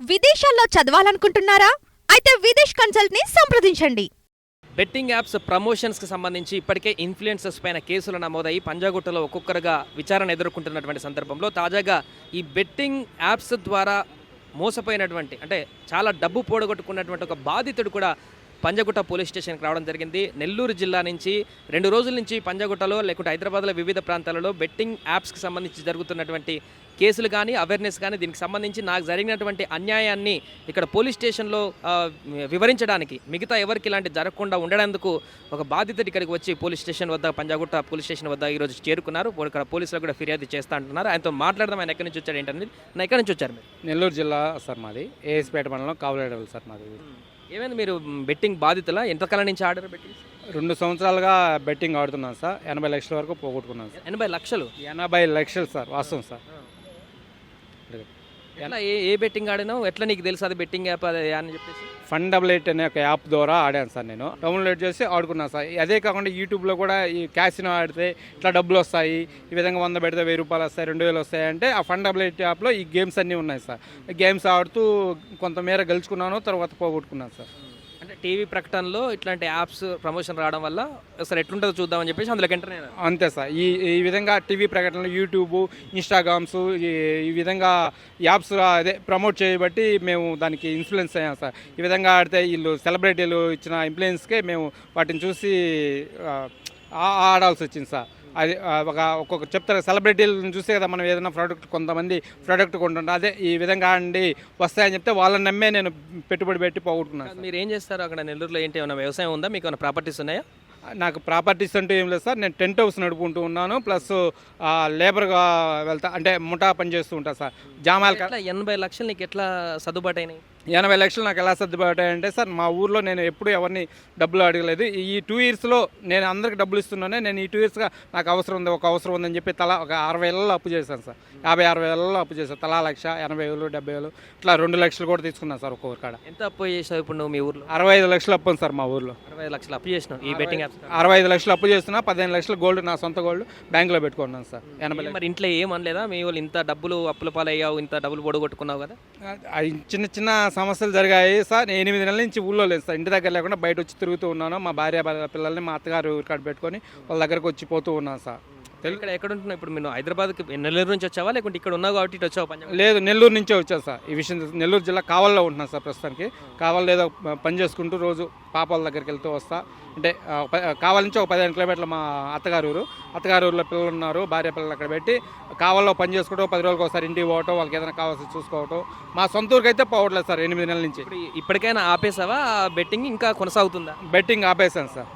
విదేశాల్లో చదవాలనుకుంటున్నారా? అయితే విదేశ్ కన్సల్ట్ని సంప్రదించండి. బెట్టింగ్ యాప్స్ ప్రమోషన్స్కి సంబంధించి ఇప్పటికే ఇన్ఫ్లుయెన్సర్స్ పైన కేసులు నమోదయ్యి పంజాగుట్టలో ఒక్కొక్కరుగా విచారణ ఎదుర్కొంటున్నటువంటి సందర్భంలో తాజాగా ఈ బెట్టింగ్ యాప్స్ ద్వారా మోసపోయినటువంటి అంటే చాలా డబ్బు పోడగొట్టుకున్నటువంటి ఒక బాధితుడు కూడా పంజగుట్ట పోలీస్ స్టేషన్కి రావడం జరిగింది. నెల్లూరు జిల్లా నుంచి రెండు రోజుల నుంచి పంజగుట్టలో లేకుంటే హైదరాబాద్లో వివిధ ప్రాంతాలలో బెట్టింగ్ యాప్స్కి సంబంధించి జరుగుతున్నటువంటి కేసులు కానీ అవేర్నెస్ కానీ దీనికి సంబంధించి నాకు జరిగినటువంటి అన్యాయాన్ని ఇక్కడ పోలీస్ స్టేషన్లో వివరించడానికి మిగతా ఎవరికి ఇలాంటి జరగకుండా ఉండడానికి ఒక బాధితుడు ఇక్కడికి వచ్చి పోలీస్ స్టేషన్ వద్ద పంజాగుట్ట పోలీస్ స్టేషన్ వద్ద ఈరోజు చేరుకున్నారు. ఇక్కడ పోలీసులు కూడా ఫిర్యాదు చేస్తా అంటున్నారు. ఆయనతో మాట్లాడదాం. ఆయన ఎక్కడి నుంచి వచ్చాడు ఏంటనేది? నా ఎక్కడి నుంచి వచ్చారు మీరు? నెల్లూరు జిల్లా సార్ మాది. ఏఎస్పేట మండలం కావలేడవల్ సార్ మాది. ఏమైంది? మీరు బెట్టింగ్ బాధితుల? ఎంతకాలం నుంచి ఆర్డర్ పెట్టి రెండు సంవత్సరాలుగా బెట్టింగ్ ఆడుతున్నాను సార్. ఎనభై లక్షల వరకు పోగొట్టుకున్నాను సార్. ఎనభై లక్షలు? ఎనభై లక్షలు సార్ వాస్తవం సార్. ఎలా ఏ ఏ బెట్టింగ్ ఆడినావు? ఎట్లా నీకు తెలుసు అది బెట్టింగ్ యాప్ అది అని చెప్పేసి? ఫన్ డబుల్ ఎయిట్ అనే ఒక యాప్ ద్వారా ఆడాను సార్ నేను. డౌన్లోడ్ చేసి ఆడుకున్నాను సార్. అదే కాకుండా యూట్యూబ్లో కూడా ఈ క్యాసినో ఆడితే ఇట్లా డబ్బులు వస్తాయి. ఈ విధంగా వంద పెడితే వెయ్యి రూపాయలు వస్తాయి రెండు వేలు వస్తాయి అంటే ఆ ఫన్ డబుల్ ఎయిట్ యాప్లో ఈ గేమ్స్ అన్నీ ఉన్నాయి సార్. గేమ్స్ ఆడుతూ కొంతమేర గెలుచుకున్నాను తర్వాత పోగొట్టుకున్నాను సార్. టీవీ ప్రకటనలో ఇట్లాంటి యాప్స్ ప్రమోషన్ రావడం వల్ల ఒకసారి ఎట్లుంటుందో చూద్దామని చెప్పేసి అందులోకి ఎంటర్ అయినా. అంతే సార్. ఈ ఈ విధంగా టీవీ ప్రకటనలు యూట్యూబ్ ఇన్స్టాగ్రామ్స్ ఈ ఈ విధంగా యాప్స్ అదే ప్రమోట్ చేయబట్టి మేము దానికి ఇన్ఫ్లుయెన్స్ అయ్యాం సార్. ఈ విధంగా ఆడితే వీళ్ళు సెలబ్రిటీలు ఇచ్చిన ఇన్ఫ్లుయెన్స్కే మేము వాటిని చూసి ఆడాల్సి వచ్చింది సార్. అది ఒక ఒక్కొక్క చెప్తారు సెలబ్రిటీలను చూస్తే కదా మనం ఏదైనా ప్రోడక్ట్ కొంతమంది ప్రోడక్ట్ కొంటుంటాం అదే ఈ విధంగా అండి వస్తాయని చెప్తే వాళ్ళని నమ్మే నేను పెట్టుబడి పెట్టి పోగొట్టుకున్నాను మీరు ఏం చేస్తారు అక్కడ నెల్లూరులో? ఏంటి ఏమైనా వ్యవసాయం ఉందా? మీకు ఏమైనా ప్రాపర్టీస్ ఉన్నాయా? నాకు ప్రాపర్టీస్ అంటూ ఏం లేదు సార్. నేను టెంట్ హౌస్ నడుపుకుంటూ ఉన్నాను. ప్లస్ లేబర్గా వెళ్తా అంటే ముఠా పని చేస్తూ ఉంటా సార్. జామాల్ ఎనభై లక్షలు నీకు ఎట్లా సర్దుబాటు అయినాయి ఎనభై లక్షలు నాకు ఎలా సర్దుబాటాయంటే సార్ మా ఊర్లో నేను ఎప్పుడు ఎవరిని డబ్బులు అడగలేదు. ఈ టూ ఇయర్స్లో నేను అందరికి డబ్బులు ఇస్తున్నానే నేను ఈ టూ ఇయర్స్గా నాకు అవసరం ఉంది ఒక అవసరం ఉందని చెప్పి తలా ఒక అరవై వేలలో అప్పు చేశాను సార్. యాభై అరవై వేలలో అప్పు చేశాను. తలా లక్ష ఎనభై వేలు డెబ్బై వేలు ఇట్లా రెండు లక్షలు కూడా తీసుకున్నాను సార్ ఒక్కొక్క కాడ. ఎంత అప్పు చేసావు ఇప్పుడు నువ్వు మీ ఊర్లో? అరవై ఐదు లక్షలు అప్పు సార్ మా ఊర్లో. అరవై లక్షలు అప్పు చేసినావు ఈ బెట్టింగ్ అరవై ఐదు లక్షలు అప్పు చేస్తున్నా పదిహేను లక్షలు గోల్డ్ నా సొంత గోల్డ్ బ్యాంకులో పెట్టుకున్నాను సార్. ఎనభై మరి ఇంట్లో ఏం అనలేదా? మీ వాళ్ళు ఇంత డబ్బులు అప్పుల పాలయ్యావు ఇంత డబ్బులు పొడగొట్టుకున్నావు కదా? చిన్న చిన్న సమస్యలు జరిగాయి సార్. ఎనిమిది నెలల నుంచి ఊళ్ళో లేదు సార్. ఇంటి దగ్గర లేకుండా బయట వచ్చి తిరుగుతూ ఉన్నాను. మా భార్య పిల్లల్ని మా అత్తగారు ఊరికాడ పెట్టుకొని వాళ్ళ దగ్గరకు వచ్చి పోతూ ఉన్నాను సార్. తెలు- ఇక్కడ ఎక్కడ ఉంటున్నావు? ఇప్పుడు నేను హైదరాబాద్కి నెల్లూరు నుంచి వచ్చావా? లేకుంటే ఇక్కడ ఉన్నావు కాబట్టి ఇటు వచ్చావు పంజాబ్ లేదు నెల్లూరు నుంచే వచ్చాను సార్. ఈ విషయం తెలిసి. నెల్లూరు జిల్లా కావల్లో ఉంటున్నాను సార్ ప్రస్తుతానికి. కావల్లో ఏదో పని చేసుకుంటూ రోజు పాపాల దగ్గరికి వెళ్తూ వస్తా. అంటే ఆ, ప- కావల నుంచి ఒక పదిహేను కిలోమీటర్లు మా అత్తగారు ఊరు అత్తగారు ఊరిలో పిల్లలు ఉన్నారు భార్య పిల్లలు అక్కడ పెట్టి కావల్లో పని చేసుకోవడం పది రోజులకు ఒకసారి ఇంటికి పోవటం వాళ్ళకి ఏదైనా కావాల్సి చూసుకోవటం. మా సొంత ఊరికి అయితే పోవట్లేదు సార్ ఎనిమిది నెలల నుంచి. ఇప్పుడు ఇప్పటికైనా ఆపేసావా? బెట్టింగ్ ఇంకా కొనసాగుతుందా? బెట్టింగ్ ఆపేసాను సార్.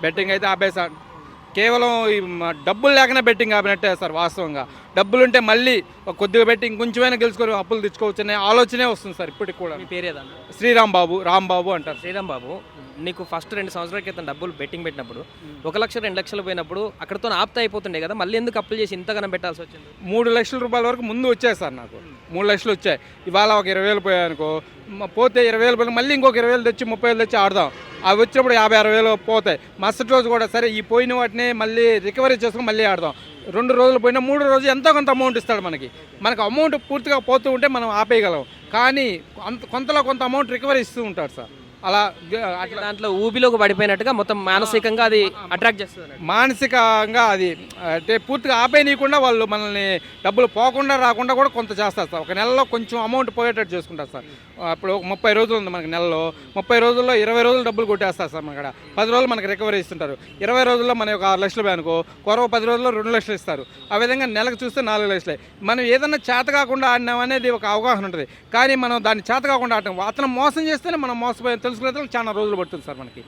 బెట్టింగ్ అయితే ఆపేసాను కేవలం డబ్బులు లేకనే బెట్టింగ్ ఆపినట్టే సార్ వాస్తవంగా. డబ్బులు ఉంటే మళ్ళీ కొద్దిగా పెట్టి ఇంకొంచెమైనా గెలుచుకొని అప్పులు తెచ్చుకోవచ్చు అనే ఆలోచనే వస్తుంది సార్ ఇప్పటికి కూడా. మీ పేరేదా శ్రీరామ్ బాబు రామ్ బాబు అంటారు. శ్రీరామ్ బాబు నీకు ఫస్ట్ రెండు సంవత్సరాల క్రితం డబ్బులు బెట్టింగ్ పెట్టినప్పుడు ఒక లక్ష రెండు లక్షలు పోయినప్పుడు అక్కడతో ఆప్తా అయిపోతుండే కదా మళ్ళీ ఎందుకు అప్పులు చేసి ఇంతగానం పెట్టాల్సి వచ్చింది? మూడు లక్షల రూపాయల వరకు ముందు వచ్చాయి సార్ నాకు. మూడు లక్షలు వచ్చాయి. ఇవాళ ఒక ఇరవై వేలు పోయాయి అనుకో మ- పోతే ఇరవై వేలు పోయి మళ్ళీ ఇంకొక ఇరవై వేలు తెచ్చి ముప్పై వేలు తెచ్చి ఆడదాం. అవి వచ్చినప్పుడు యాభై అరవై వేలు పోతాయి. మరుసటి రోజు కూడా సరే ఈ పోయిన వాటిని మళ్ళీ రికవరీ చేసుకుని మళ్ళీ ఆడదాం. రెండు రోజులు పోయినా మూడు రోజు ఎంతో కొంత అమౌంట్ ఇస్తాడు మనకి. మనకు అమౌంట్ పూర్తిగా పోతూ ఉంటే మనం ఆపేయగలం. కానీ కొంత కొంతలో కొంత అమౌంట్ రికవరీ ఇస్తూ ఉంటాడు సార్. అలా అట్లా దాంట్లో ఊబిలోకి పడిపోయినట్టుగా మొత్తం మానసికంగా అది అట్రాక్ట్ చేస్తుంది. మానసికంగా అది అంటే పూర్తిగా ఆపేయనీయకుండా వాళ్ళు మనల్ని డబ్బులు పోకుండా రాకుండా కూడా కొంత చేస్తారు సార్. ఒక నెలలో కొంచెం అమౌంట్ పోయేటట్టు చేసుకుంటారు సార్. అప్పుడు ఒక ముప్పై రోజులు ఉంది మనకి నెలలో. ముప్పై రోజుల్లో ఇరవై రోజులు డబ్బులు కొట్టేస్తారు సార్ మన కాడ. పది రోజులు మనకి రికవరీ ఇస్తుంటారు. ఇరవై రోజుల్లో మన ఒక ఆరు లక్షలు అనుకో కొరవ పది రోజుల్లో రెండు లక్షలు ఇస్తారు. ఆ విధంగా నెలకు చూస్తే నాలుగు లక్షలే. మనం ఏదన్నా చేత కాకుండా ఆడినాం అనేది ఒక అవగాహన ఉంటుంది. కానీ మనం దాన్ని చేత కాకుండా ఆడటం అతను మోసం చేస్తేనే మనం మోసపోయి తెలుసుకునే చాలా రోజులు పడుతుంది సార్ మనకి.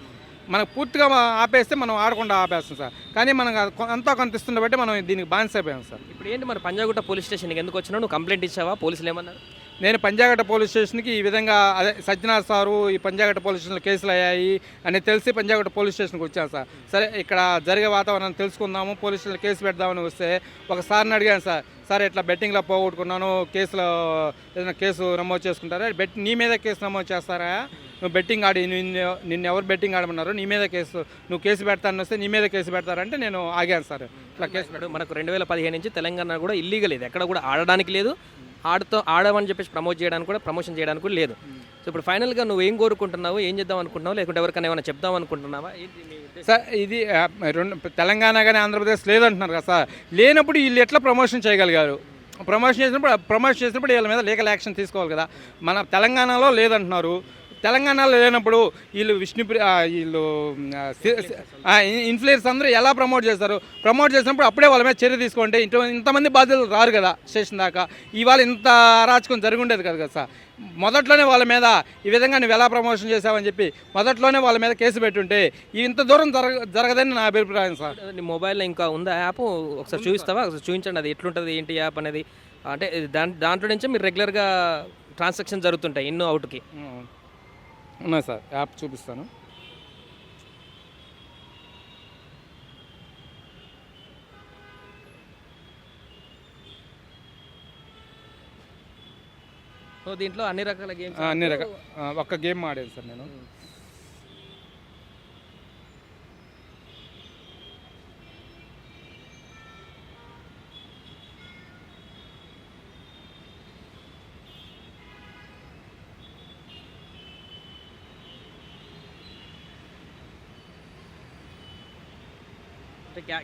మనకు పూర్తిగా ఆపేస్తే మనం ఆడకుండా ఆపేస్తాం సార్. కానీ మనం ఎంతో కొంత ఇస్తున్న బట్టి మనం దీనికి బానిస అయిపోయాం సార్. ఇప్పుడు ఏంటి మరి పంజాగుట్ట పోలీస్ స్టేషన్కి ఎందుకు వచ్చినావు? నువ్వు కంప్లైంట్ ఇచ్చావా? పోలీసులు ఏమన్నారు? నేను పంజాగట్ట పోలీస్ స్టేషన్కి ఈ విధంగా అదే సజ్జనాథ్ సారు ఈ పంజాగట్ట పోలీస్ స్టేషన్లో కేసులు అయ్యాయి అని తెలిసి పంజాగట్ట పోలీస్ స్టేషన్కి వచ్చాను సార్. సరే ఇక్కడ జరిగే వాతావరణం తెలుసుకుందాము పోలీస్ స్టేషన్లో కేసు పెడదామని వస్తే ఒక సార్ని అడిగాను సార్. సార్ ఇట్లా బెట్టింగ్లో పోగొట్టుకున్నాను కేసులో ఏదైనా కేసు నమోదు చేసుకుంటారా? బెట్ నీ మీద కేసు నమోదు చేస్తారా? నువ్వు బెట్టింగ్ ఆడి నిన్ను నిన్ను ఎవరు బెట్టింగ్ ఆడమన్నారు? నీ మీద కేసు. నువ్వు కేసు పెడతాను వస్తే నీ మీద కేసు పెడతారంటే నేను ఆగాను సార్. ఇట్లా కేసు ఇప్పుడు మనకు రెండు వేల పదిహేను నుంచి తెలంగాణ కూడా ఇల్లీగల్ ఇది. ఎక్కడ కూడా ఆడడానికి లేదు. ఆడుతో ఆడమని చెప్పేసి ప్రమోట్ చేయడానికి కూడా ప్రమోషన్ చేయడానికి కూడా లేదు. సో ఇప్పుడు ఫైనల్గా నువ్వు ఏం కోరుకుంటున్నావు ఏం చేద్దాం అనుకుంటున్నావు లేకుంటే ఎవరికైనా ఏమైనా చెప్దాం అనుకుంటున్నావా? సార్ ఇది రెండు తెలంగాణ కానీ ఆంధ్రప్రదేశ్ లేదంటున్నారు కదా సార్. లేనప్పుడు వీళ్ళు ఎట్లా ప్రమోషన్ చేయగలిగారు? ప్రమోషన్ చేసినప్పుడు ప్రమోషన్ చేసినప్పుడు వీళ్ళ మీద లీగల్ యాక్షన్ తీసుకోవాలి కదా. మన తెలంగాణలో లేదంటున్నారు. తెలంగాణలో లేనప్పుడు వీళ్ళు విష్ణుప్రి ఆ, వీళ్ళు ఇన్ఫ్లుయెన్స్ అందరూ ఎలా ప్రమోట్ చేస్తారు? ప్రమోట్ చేసినప్పుడు అప్పుడే వాళ్ళ మీద చర్య తీసుకుంటే ఇంత ఇంతమంది బాధ్యులు రారు కదా స్టేషన్ దాకా. ఇవాళ ఇంత అరాచకం జరిగి ఉండేది కదా కదా సార్. మొదట్లోనే వాళ్ళ మీద ఈ విధంగా నువ్వు ఎలా ప్రమోషన్ చేసావని చెప్పి మొదట్లోనే వాళ్ళ మీద కేసు పెట్టుంటే ఇంత దూరం జరగ జరగదని నా అభిప్రాయం సార్. నీ మొబైల్లో ఇంకా ఉందా యాప్? ఒకసారి చూపిస్తావా? ఒకసారి చూపించండి అది ఎట్లుంటుంది ఏంటి యాప్ అనేది. అంటే దాంట్లో నుంచే మీరు రెగ్యులర్గా ట్రాన్సాక్షన్ జరుగుతుంటాయి ఇన్నో అవుట్కి. ఉన్నాయి సార్ యాప్ చూపిస్తాను. సో దీంట్లో అన్ని రకాల గేమ్స్ అన్ని రకాల ఒక్క గేమ్ ఆడాను సార్ నేను.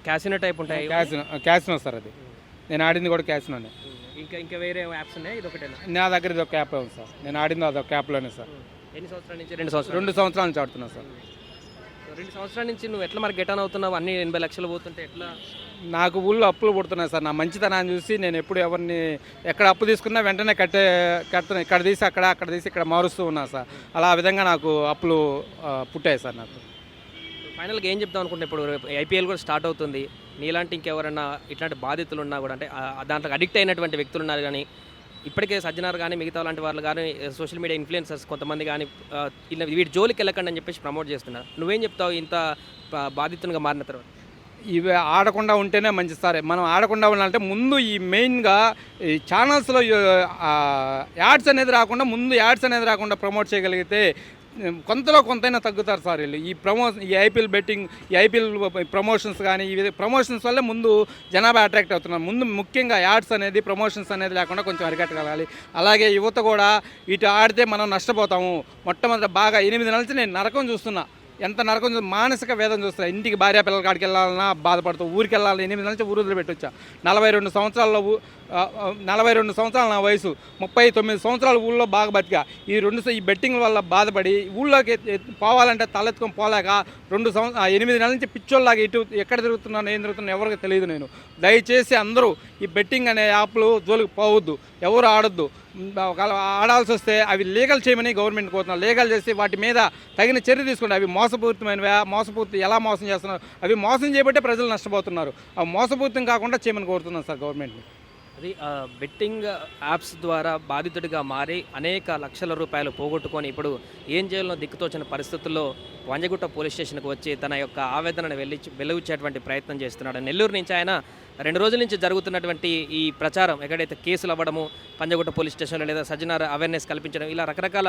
క్యాసినో టైప్ ఉంటాయి క్యాసినో క్యాసినో సార్ అది. నేను ఆడింది కూడా క్యాసినోనే ఇంకా ఇంకా వేరే యాప్స్ ఉన్నాయి? ఇది ఒకటేనా? నా దగ్గర ఇది ఒక యాప్ ఉంది సార్. నేను ఆడింది అదొక యాప్లోనే సార్. ఎన్ని సంవత్సరాల నుంచి? రెండు సంవత్సరాలు? రెండు సంవత్సరాల నుంచి ఆడుతున్నా సార్. రెండు సంవత్సరాల నుంచి నువ్వు ఎట్లా మరి గెట్ ఆన్ అవుతున్నావు? అన్ని ఎనభై లక్షలు పోతుంటే ఎట్లా? నాకు ఊళ్ళో అప్పులు పుడుతున్నాయి సార్. నా మంచితనాన్ని చూసి నేను ఎప్పుడు ఎవరిని ఎక్కడ అప్పు తీసుకున్నా వెంటనే కట్టే కడుతున్నా ఇక్కడ తీసి అక్కడ అక్కడ తీసి ఇక్కడ మారుస్తూ ఉన్నా సార్. అలా ఆ విధంగా నాకు అప్పులు పుట్టాయి సార్ నాకు. ఫైనల్గా ఏం చెప్తాం అనుకుంటే ఇప్పుడు ఐపీఎల్ కూడా స్టార్ట్ అవుతుంది. నీలాంటి ఇంకెవరన్నా ఇట్లాంటి బాధితులు ఉన్నా కూడా అంటే దాంట్లో అడిక్ట్ అయినటువంటి వ్యక్తులు ఉన్నారు కానీ ఇప్పటికే సజ్జనార్ కానీ మిగతా లాంటి వాళ్ళు కానీ సోషల్ మీడియా ఇన్ఫ్లుయెన్సర్స్ కొంతమంది కానీ ఇలా వీటి జోలికి వెళ్ళకండి అని చెప్పేసి ప్రమోట్ చేస్తున్నారు. నువ్వేం చెప్తావు ఇంత బాధితునిగా మారిన తర్వాత? ఇవి ఆడకుండా ఉంటేనే మంచి సరే. మనం ఆడకుండా ఉండాలంటే ముందు ఈ మెయిన్గా ఈ ఛానల్స్లో యాడ్స్ అనేది రాకుండా ముందు యాడ్స్ అనేది రాకుండా ప్రమోట్ చేయగలిగితే కొంతలో కొంతైనా తగ్గుతారు సార్ వీళ్ళు. ఈ ప్రమో ఈ ఐపీఎల్ బెట్టింగ్ ఈ ఐపీఎల్ ప్రమోషన్స్ కానీ ఈ ప్రమోషన్స్ వల్ల ముందు జనాభా అట్రాక్ట్ అవుతున్నారు. ముందు ముఖ్యంగా యాడ్స్ అనేది ప్రమోషన్స్ అనేది లేకుండా కొంచెం అరికట్టగలగాలి. అలాగే యువత కూడా వీటి ఆడితే మనం నష్టపోతాము. మొట్టమొదటి బాగా ఎనిమిది నెలల నుంచి నేను నరకం చూస్తున్నా. ఎంత నరకం మానసిక వేదన చూస్తా ఇంటికి భార్య పిల్లల కాడికి వెళ్ళాలన్నా బాధపడుతూ ఊరికి వెళ్ళాలి ఎనిమిది నెలల నుంచి ఊరు వదిలిపెట్టొచ్చా. నలభై రెండు సంవత్సరాల్లో నలభై రెండు సంవత్సరాలు నా వయసు. ముప్పై తొమ్మిది సంవత్సరాలు ఊళ్ళో బాగా బతికా. ఈ రెండు ఈ బెట్టింగ్ వల్ల బాధపడి ఊళ్ళోకి పోవాలంటే తలెత్తుకొని పోలేక రెండు సంవత్సరం ఎనిమిది నెలల నుంచి పిచ్చోళ్ళలాగా ఇటు ఎక్కడ తిరుగుతున్నాను ఏం తిరుగుతున్నాను ఎవరికి తెలియదు నేను. దయచేసి అందరూ ఈ బెట్టింగ్ అనే యాప్లు జోలికి పోవద్దు ఎవరు ఆడొద్దు. ఆడాల్సి వస్తే అవి లీగల్ చేయమని గవర్నమెంట్ కోరుతున్నారు. లీగల్ చేసి వాటి మీద తగిన చర్య తీసుకుంటే అవి మోసపూరితమైనవి మోసపూర్తి ఎలా మోసం చేస్తున్నారు అవి మోసం చేయబట్టే ప్రజలు నష్టపోతున్నారు. అవి మోసపూరితం కాకుండా చేయమని కోరుతున్నాం సార్ గవర్నమెంట్ని అది బెట్టింగ్ యాప్స్ ద్వారా బాధితుడిగా మారి అనేక లక్షల రూపాయలు పోగొట్టుకొని ఇప్పుడు ఏం చేయాలో దిక్కుతోచిన పరిస్థితుల్లో వంజగుట్ట పోలీస్ స్టేషన్కి వచ్చి తన యొక్క ఆవేదనను వెళ్ళి వెలుగుచ్చేటువంటి ప్రయత్నం చేస్తున్నాడు. నెల్లూరు నుంచి ఆయన రెండు రోజుల నుంచి జరుగుతున్నటువంటి ఈ ప్రచారం ఎక్కడైతే కేసులు అవ్వడము పంజగుట్ట పోలీస్ స్టేషన్లో లేదా సజ్జనార్ అవేర్నెస్ కల్పించడం ఇలా రకరకాల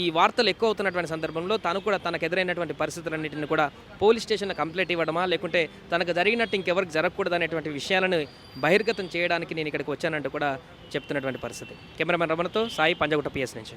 ఈ వార్తలు ఎక్కువ అవుతున్నటువంటి సందర్భంలో తను కూడా తనకు ఎదురైనటువంటి పరిస్థితులన్నింటిని కూడా పోలీస్ స్టేషన్ కంప్లైంట్ ఇవ్వడమా లేకుంటే తనకు జరిగినట్టు ఇంకెవరికి జరగకూడదు అనేటువంటి విషయాలను బహిర్గతం చేయడానికి నేను ఇక్కడికి వచ్చానంటూ కూడా చెప్తున్నటువంటి పరిస్థితి. కెమెరామెన్ రమణతో సాయి పంజగుట్ట పిఎస్ నుంచి.